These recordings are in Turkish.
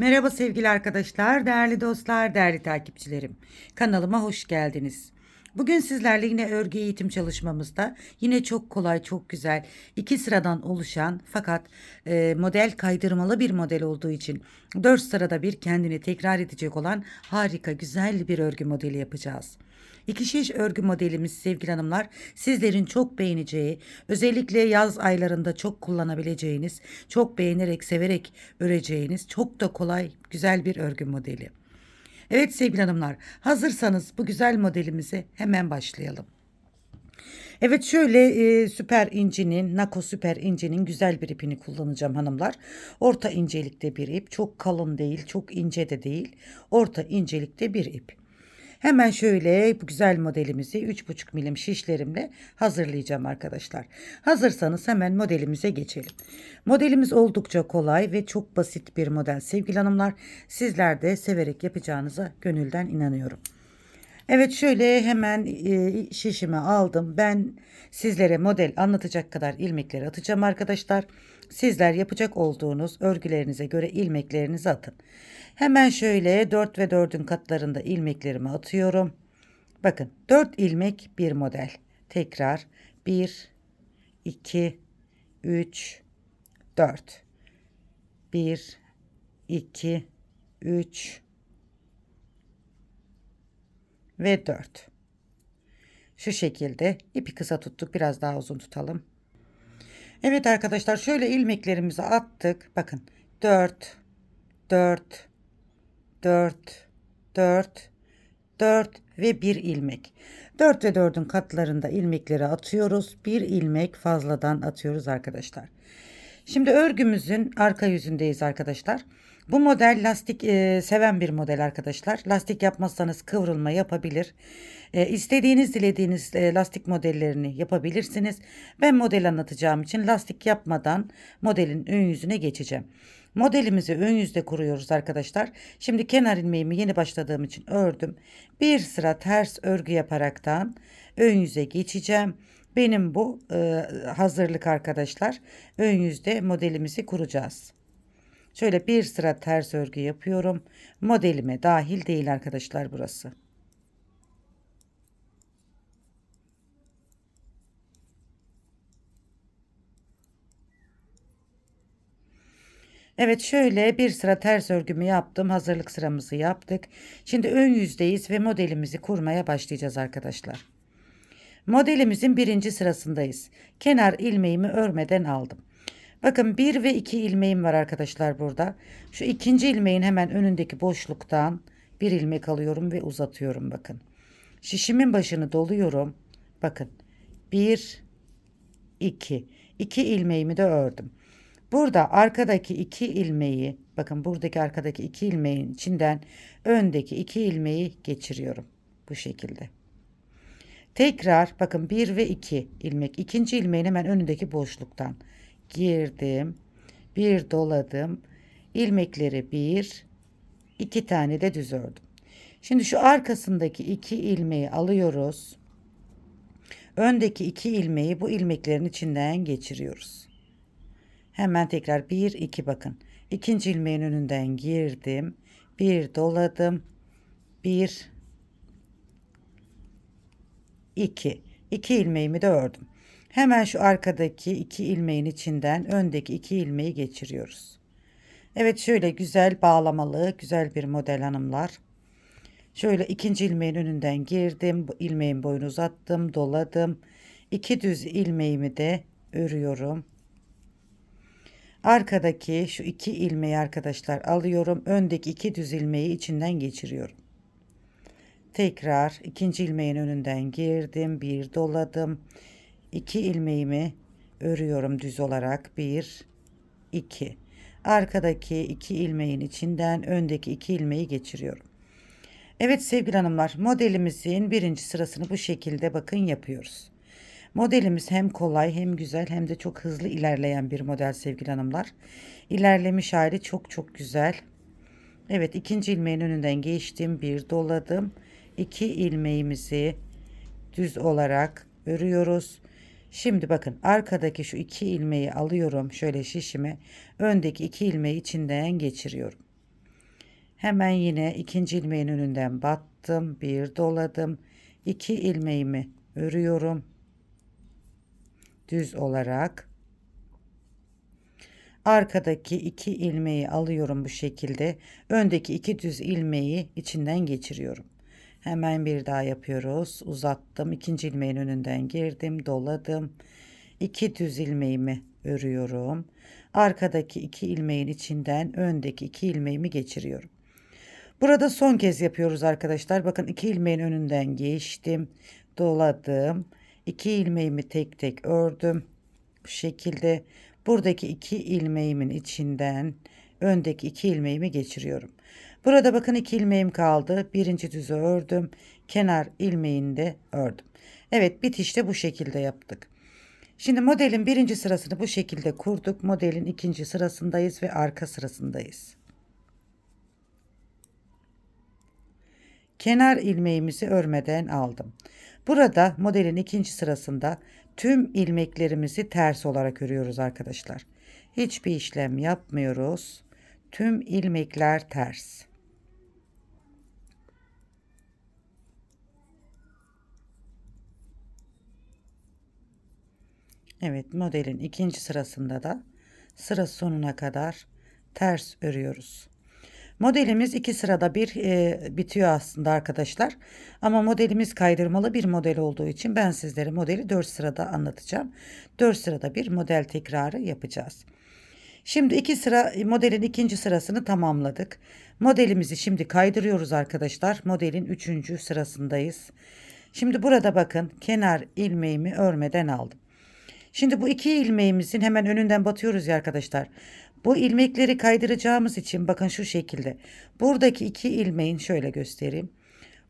Merhaba sevgili arkadaşlar, değerli dostlar, değerli takipçilerim. Kanalıma hoş geldiniz. Bugün sizlerle yine örgü eğitim çalışmamızda yine çok kolay, çok güzel, iki sıradan oluşan fakat e, model kaydırmalı bir model olduğu için dört sırada bir kendini tekrar edecek olan harika, güzel bir örgü modeli yapacağız. İki şiş örgü modelimiz sevgili hanımlar sizlerin çok beğeneceği, özellikle yaz aylarında çok kullanabileceğiniz, çok beğenerek, severek öreceğiniz çok da kolay, güzel bir örgü modeli. Evet sevgili hanımlar, hazırsanız bu güzel modelimize hemen başlayalım. Evet şöyle e, süper incinin, Nako süper incinin güzel bir ipini kullanacağım hanımlar. Orta incelikte bir ip, çok kalın değil, çok ince de değil. Orta incelikte bir ip. Hemen şöyle bu güzel modelimizi 3,5 milim şişlerimle hazırlayacağım arkadaşlar. Hazırsanız hemen modelimize geçelim. Modelimiz oldukça kolay ve çok basit bir model sevgili hanımlar. Sizler de severek yapacağınıza gönülden inanıyorum. Evet şöyle hemen e, şişimi aldım. Ben sizlere model anlatacak kadar ilmekleri atacağım arkadaşlar. Sizler yapacak olduğunuz örgülerinize göre ilmeklerinizi atın. Hemen şöyle 4 ve 4'ün katlarında ilmeklerimi atıyorum. Bakın 4 ilmek bir model. Tekrar 1, 2, 3, 4. 1, 2, 3 ve 4. Şu şekilde ipi kısa tuttuk. Biraz daha uzun tutalım. Evet arkadaşlar şöyle ilmeklerimizi attık. Bakın 4, 4, 4, 4, 4 ve 1 ilmek. 4 ve 4'ün katlarında ilmekleri atıyoruz. 1 ilmek fazladan atıyoruz arkadaşlar. Şimdi örgümüzün arka yüzündeyiz arkadaşlar. Bu model lastik e, seven bir model arkadaşlar. Lastik yapmazsanız kıvrılma yapabilir. E, istediğiniz dilediğiniz e, lastik modellerini yapabilirsiniz. Ben model anlatacağım için lastik yapmadan modelin ön yüzüne geçeceğim. Modelimizi ön yüzde kuruyoruz arkadaşlar. Şimdi kenar ilmeğimi yeni başladığım için ördüm. Bir sıra ters örgü yaparaktan ön yüze geçeceğim. Benim bu e, hazırlık arkadaşlar. Ön yüzde modelimizi kuracağız. Şöyle bir sıra ters örgü yapıyorum. Modelime dahil değil arkadaşlar burası. Evet şöyle bir sıra ters örgümü yaptım. Hazırlık sıramızı yaptık. Şimdi ön yüzdeyiz ve modelimizi kurmaya başlayacağız arkadaşlar. Modelimizin birinci sırasındayız. Kenar ilmeğimi örmeden aldım. Bakın bir ve iki ilmeğim var arkadaşlar burada. Şu ikinci ilmeğin hemen önündeki boşluktan bir ilmek alıyorum ve uzatıyorum bakın. Şişimin başını doluyorum. Bakın bir iki iki ilmeğimi de ördüm. Burada arkadaki iki ilmeği bakın buradaki arkadaki iki ilmeğin içinden öndeki iki ilmeği geçiriyorum. Bu şekilde. Tekrar bakın bir ve iki ilmek. ikinci ilmeğin hemen önündeki boşluktan girdim. Bir doladım. ilmekleri bir, iki tane de düz ördüm. Şimdi şu arkasındaki iki ilmeği alıyoruz. Öndeki iki ilmeği bu ilmeklerin içinden geçiriyoruz. Hemen tekrar bir iki bakın. İkinci ilmeğin önünden girdim. Bir doladım. Bir iki. İki ilmeğimi de ördüm. Hemen şu arkadaki iki ilmeğin içinden öndeki iki ilmeği geçiriyoruz. Evet şöyle güzel bağlamalı güzel bir model hanımlar. Şöyle ikinci ilmeğin önünden girdim. İlmeğin boyunu uzattım, doladım. İki düz ilmeğimi de örüyorum. Arkadaki şu iki ilmeği arkadaşlar alıyorum. Öndeki iki düz ilmeği içinden geçiriyorum. Tekrar ikinci ilmeğin önünden girdim. Bir doladım. İki ilmeğimi örüyorum düz olarak. Bir, iki. Arkadaki iki ilmeğin içinden öndeki iki ilmeği geçiriyorum. Evet sevgili hanımlar modelimizin birinci sırasını bu şekilde bakın yapıyoruz. Modelimiz hem kolay hem güzel hem de çok hızlı ilerleyen bir model sevgili hanımlar. İlerlemiş hali çok çok güzel. Evet ikinci ilmeğin önünden geçtim bir doladım. İki ilmeğimizi düz olarak örüyoruz. Şimdi bakın arkadaki şu iki ilmeği alıyorum şöyle şişime. Öndeki iki ilmeği içinden geçiriyorum. Hemen yine ikinci ilmeğin önünden battım. Bir doladım. iki ilmeğimi örüyorum. Düz olarak. Arkadaki iki ilmeği alıyorum bu şekilde. Öndeki iki düz ilmeği içinden geçiriyorum. Hemen bir daha yapıyoruz. Uzattım. ikinci ilmeğin önünden girdim. Doladım. iki düz ilmeğimi örüyorum. Arkadaki iki ilmeğin içinden öndeki iki ilmeğimi geçiriyorum. Burada son kez yapıyoruz arkadaşlar. Bakın iki ilmeğin önünden geçtim. Doladım. iki ilmeğimi tek tek ördüm. Bu şekilde buradaki iki ilmeğimin içinden öndeki iki ilmeğimi geçiriyorum. Burada bakın iki ilmeğim kaldı. Birinci düzü ördüm. Kenar ilmeğini de ördüm. Evet bitişte bu şekilde yaptık. Şimdi modelin birinci sırasını bu şekilde kurduk. Modelin ikinci sırasındayız ve arka sırasındayız. Kenar ilmeğimizi örmeden aldım. Burada modelin ikinci sırasında tüm ilmeklerimizi ters olarak örüyoruz arkadaşlar. Hiçbir işlem yapmıyoruz. Tüm ilmekler ters. Evet modelin ikinci sırasında da sıra sonuna kadar ters örüyoruz. Modelimiz iki sırada bir e, bitiyor aslında arkadaşlar. Ama modelimiz kaydırmalı bir model olduğu için ben sizlere modeli 4 sırada anlatacağım. 4 sırada bir model tekrarı yapacağız. Şimdi iki sıra modelin ikinci sırasını tamamladık. Modelimizi şimdi kaydırıyoruz arkadaşlar. Modelin üçüncü sırasındayız. Şimdi burada bakın kenar ilmeğimi örmeden aldım. Şimdi bu iki ilmeğimizin hemen önünden batıyoruz ya arkadaşlar. Bu ilmekleri kaydıracağımız için bakın şu şekilde. Buradaki iki ilmeğin şöyle göstereyim.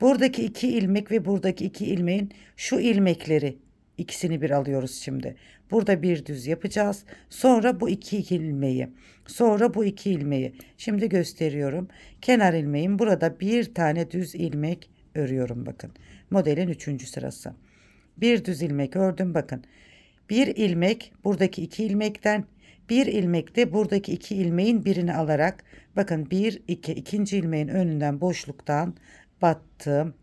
Buradaki iki ilmek ve buradaki iki ilmeğin şu ilmekleri ikisini bir alıyoruz şimdi. Burada bir düz yapacağız. Sonra bu iki ilmeği. Sonra bu iki ilmeği. Şimdi gösteriyorum. Kenar ilmeğin burada bir tane düz ilmek örüyorum bakın. Modelin üçüncü sırası. Bir düz ilmek ördüm bakın. Bir ilmek buradaki iki ilmekten bir ilmek de buradaki iki ilmeğin birini alarak bakın bir iki ikinci ilmeğin önünden boşluktan battım.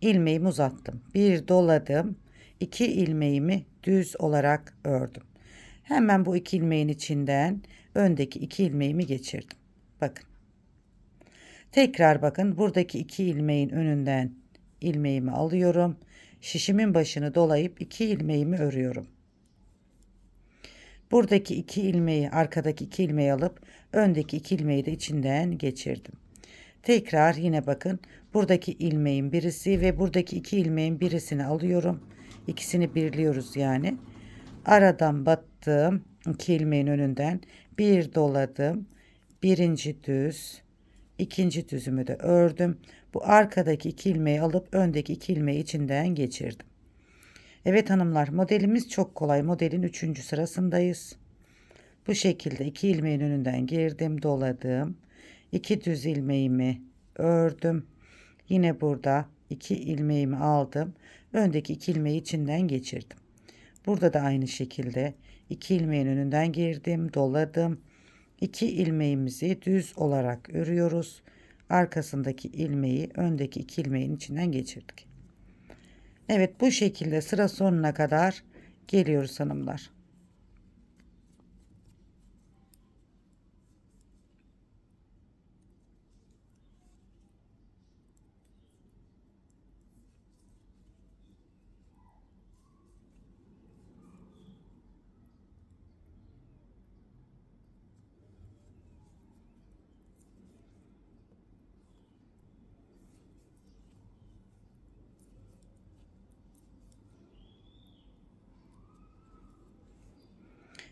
ilmeğimi uzattım. Bir doladım. İki ilmeğimi düz olarak ördüm. Hemen bu iki ilmeğin içinden öndeki iki ilmeğimi geçirdim. Bakın. Tekrar bakın buradaki iki ilmeğin önünden ilmeğimi alıyorum. Şişimin başını dolayıp iki ilmeğimi örüyorum. Buradaki iki ilmeği arkadaki iki ilmeği alıp öndeki iki ilmeği de içinden geçirdim. Tekrar yine bakın buradaki ilmeğin birisi ve buradaki iki ilmeğin birisini alıyorum. İkisini birliyoruz yani. Aradan battım. iki ilmeğin önünden bir doladım. Birinci düz, ikinci düzümü de ördüm. Bu arkadaki iki ilmeği alıp öndeki iki ilmeği içinden geçirdim. Evet hanımlar modelimiz çok kolay. Modelin 3. sırasındayız. Bu şekilde iki ilmeğin önünden girdim doladım. iki düz ilmeğimi ördüm. Yine burada iki ilmeğimi aldım. Öndeki iki ilmeği içinden geçirdim. Burada da aynı şekilde iki ilmeğin önünden girdim doladım. İki ilmeğimizi düz olarak örüyoruz. Arkasındaki ilmeği öndeki iki ilmeğin içinden geçirdik. Evet bu şekilde sıra sonuna kadar geliyoruz hanımlar.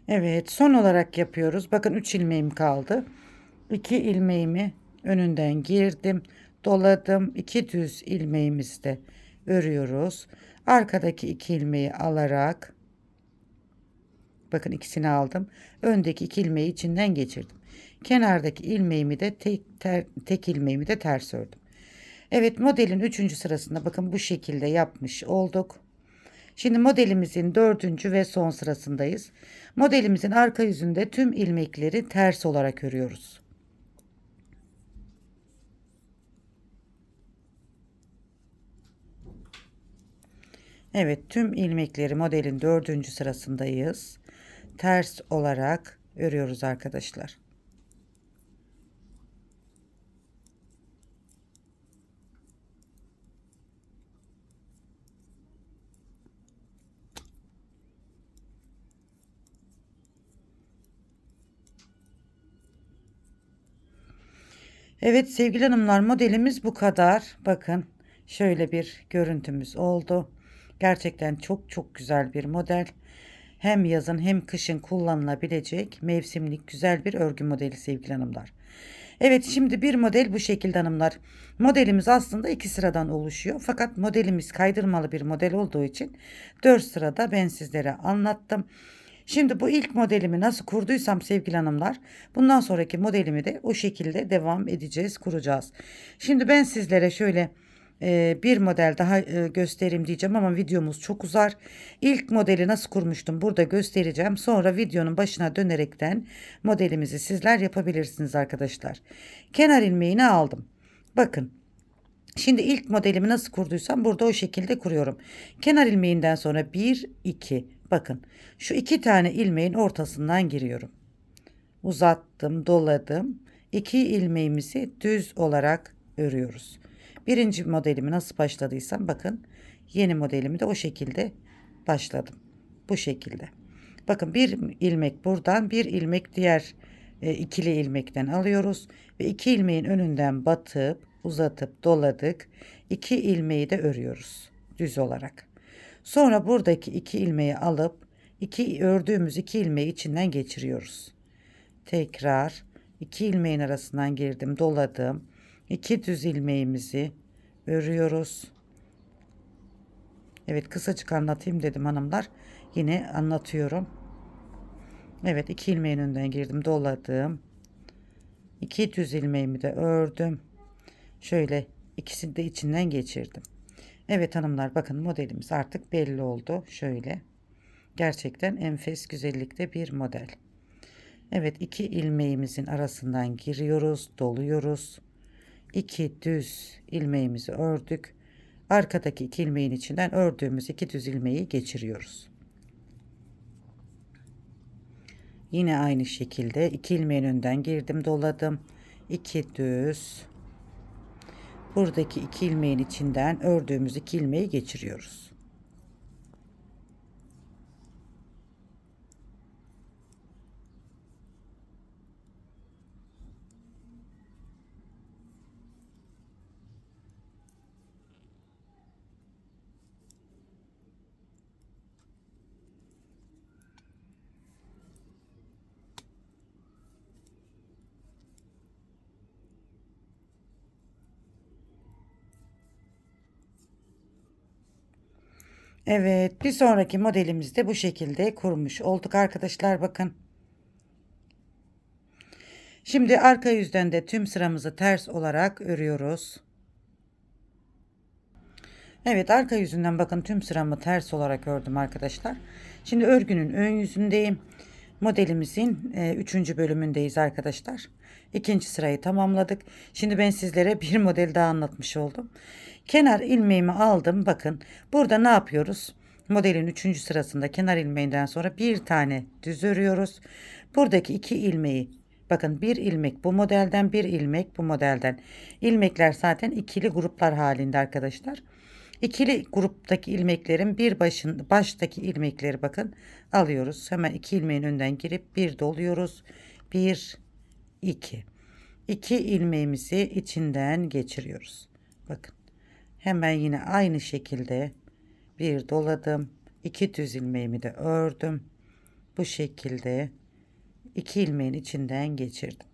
Evet son olarak yapıyoruz. Bakın 3 ilmeğim kaldı. 2 ilmeğimi önünden girdim. Doladım. 2 düz ilmeğimizi de örüyoruz. Arkadaki 2 ilmeği alarak bakın ikisini aldım. Öndeki 2 ilmeği içinden geçirdim. Kenardaki ilmeğimi de tek, ter, tek ilmeğimi de ters ördüm. Evet modelin 3. sırasında bakın bu şekilde yapmış olduk. Şimdi modelimizin dördüncü ve son sırasındayız. Modelimizin arka yüzünde tüm ilmekleri ters olarak örüyoruz. Evet tüm ilmekleri modelin dördüncü sırasındayız. Ters olarak örüyoruz arkadaşlar. Evet sevgili hanımlar modelimiz bu kadar. Bakın şöyle bir görüntümüz oldu. Gerçekten çok çok güzel bir model. Hem yazın hem kışın kullanılabilecek mevsimlik güzel bir örgü modeli sevgili hanımlar. Evet şimdi bir model bu şekilde hanımlar. Modelimiz aslında iki sıradan oluşuyor. Fakat modelimiz kaydırmalı bir model olduğu için dört sırada ben sizlere anlattım. Şimdi bu ilk modelimi nasıl kurduysam sevgili hanımlar bundan sonraki modelimi de o şekilde devam edeceğiz kuracağız. Şimdi ben sizlere şöyle e, bir model daha e, göstereyim diyeceğim ama videomuz çok uzar. İlk modeli nasıl kurmuştum burada göstereceğim. Sonra videonun başına dönerekten modelimizi sizler yapabilirsiniz arkadaşlar. Kenar ilmeğini aldım. Bakın Şimdi ilk modelimi nasıl kurduysam burada o şekilde kuruyorum. Kenar ilmeğinden sonra 1, 2. Bakın şu iki tane ilmeğin ortasından giriyorum. Uzattım, doladım. İki ilmeğimizi düz olarak örüyoruz. Birinci modelimi nasıl başladıysam bakın yeni modelimi de o şekilde başladım. Bu şekilde. Bakın bir ilmek buradan bir ilmek diğer e, ikili ilmekten alıyoruz ve iki ilmeğin önünden batıp uzatıp doladık. İki ilmeği de örüyoruz düz olarak. Sonra buradaki iki ilmeği alıp iki ördüğümüz iki ilmeği içinden geçiriyoruz. Tekrar iki ilmeğin arasından girdim, doladım. İki düz ilmeğimizi örüyoruz. Evet kısacık anlatayım dedim hanımlar. Yine anlatıyorum. Evet iki ilmeğin önden girdim, doladım. İki düz ilmeğimi de ördüm. Şöyle ikisini de içinden geçirdim. Evet hanımlar bakın modelimiz artık belli oldu. Şöyle. Gerçekten enfes güzellikte bir model. Evet iki ilmeğimizin arasından giriyoruz, doluyoruz. İki düz ilmeğimizi ördük. Arkadaki iki ilmeğin içinden ördüğümüz iki düz ilmeği geçiriyoruz. Yine aynı şekilde iki ilmeğin önden girdim, doladım. İki düz buradaki iki ilmeğin içinden ördüğümüz iki ilmeği geçiriyoruz. Evet bir sonraki modelimizde bu şekilde kurmuş olduk arkadaşlar bakın. Şimdi arka yüzden de tüm sıramızı ters olarak örüyoruz. Evet arka yüzünden bakın tüm sıramı ters olarak ördüm arkadaşlar. Şimdi örgünün ön yüzündeyim. Modelimizin 3. E, bölümündeyiz arkadaşlar. İkinci sırayı tamamladık. Şimdi ben sizlere bir model daha anlatmış oldum. Kenar ilmeğimi aldım. Bakın burada ne yapıyoruz? Modelin 3. sırasında kenar ilmeğinden sonra bir tane düz örüyoruz. Buradaki iki ilmeği bakın bir ilmek bu modelden bir ilmek bu modelden. İlmekler zaten ikili gruplar halinde arkadaşlar. İkili gruptaki ilmeklerin bir başın baştaki ilmekleri bakın alıyoruz. Hemen iki ilmeğin önden girip bir doluyoruz. Bir, iki. İki ilmeğimizi içinden geçiriyoruz. Bakın. Hemen yine aynı şekilde bir doladım. iki düz ilmeğimi de ördüm. Bu şekilde iki ilmeğin içinden geçirdim.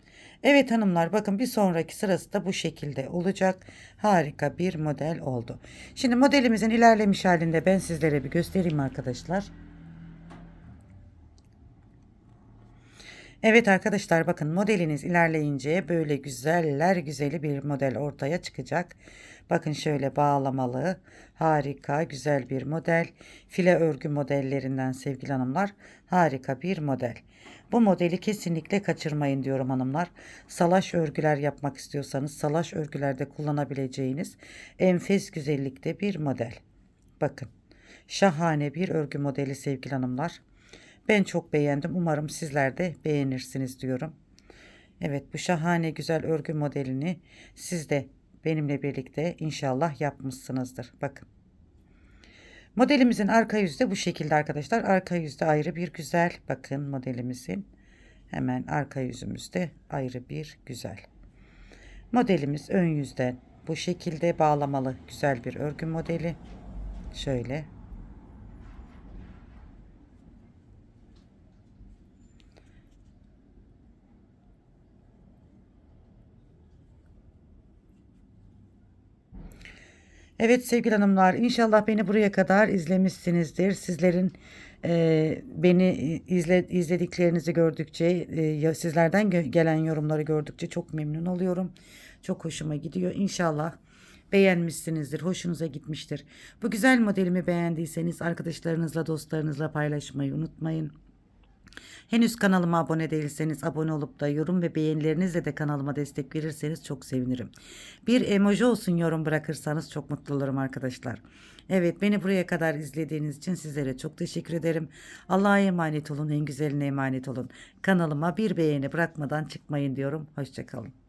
Evet hanımlar bakın bir sonraki sırası da bu şekilde olacak. Harika bir model oldu. Şimdi modelimizin ilerlemiş halinde ben sizlere bir göstereyim arkadaşlar. Evet arkadaşlar bakın modeliniz ilerleyince böyle güzeller güzeli bir model ortaya çıkacak. Bakın şöyle bağlamalı harika güzel bir model. File örgü modellerinden sevgili hanımlar harika bir model. Bu modeli kesinlikle kaçırmayın diyorum hanımlar. Salaş örgüler yapmak istiyorsanız salaş örgülerde kullanabileceğiniz enfes güzellikte bir model. Bakın Şahane bir örgü modeli sevgili hanımlar. Ben çok beğendim. Umarım sizler de beğenirsiniz diyorum. Evet bu şahane güzel örgü modelini siz de benimle birlikte inşallah yapmışsınızdır. Bakın. Modelimizin arka yüzü de bu şekilde arkadaşlar. Arka yüzde ayrı bir güzel. Bakın modelimizin hemen arka yüzümüzde ayrı bir güzel. Modelimiz ön yüzden bu şekilde bağlamalı güzel bir örgü modeli. Şöyle. Evet sevgili hanımlar inşallah beni buraya kadar izlemişsinizdir. Sizlerin e, beni izle, izlediklerinizi gördükçe e, sizlerden gö- gelen yorumları gördükçe çok memnun oluyorum. Çok hoşuma gidiyor. İnşallah beğenmişsinizdir. Hoşunuza gitmiştir. Bu güzel modelimi beğendiyseniz arkadaşlarınızla dostlarınızla paylaşmayı unutmayın. Henüz kanalıma abone değilseniz abone olup da yorum ve beğenilerinizle de kanalıma destek verirseniz çok sevinirim. Bir emoji olsun yorum bırakırsanız çok mutlu olurum arkadaşlar. Evet beni buraya kadar izlediğiniz için sizlere çok teşekkür ederim. Allah'a emanet olun en güzeline emanet olun. Kanalıma bir beğeni bırakmadan çıkmayın diyorum. Hoşçakalın.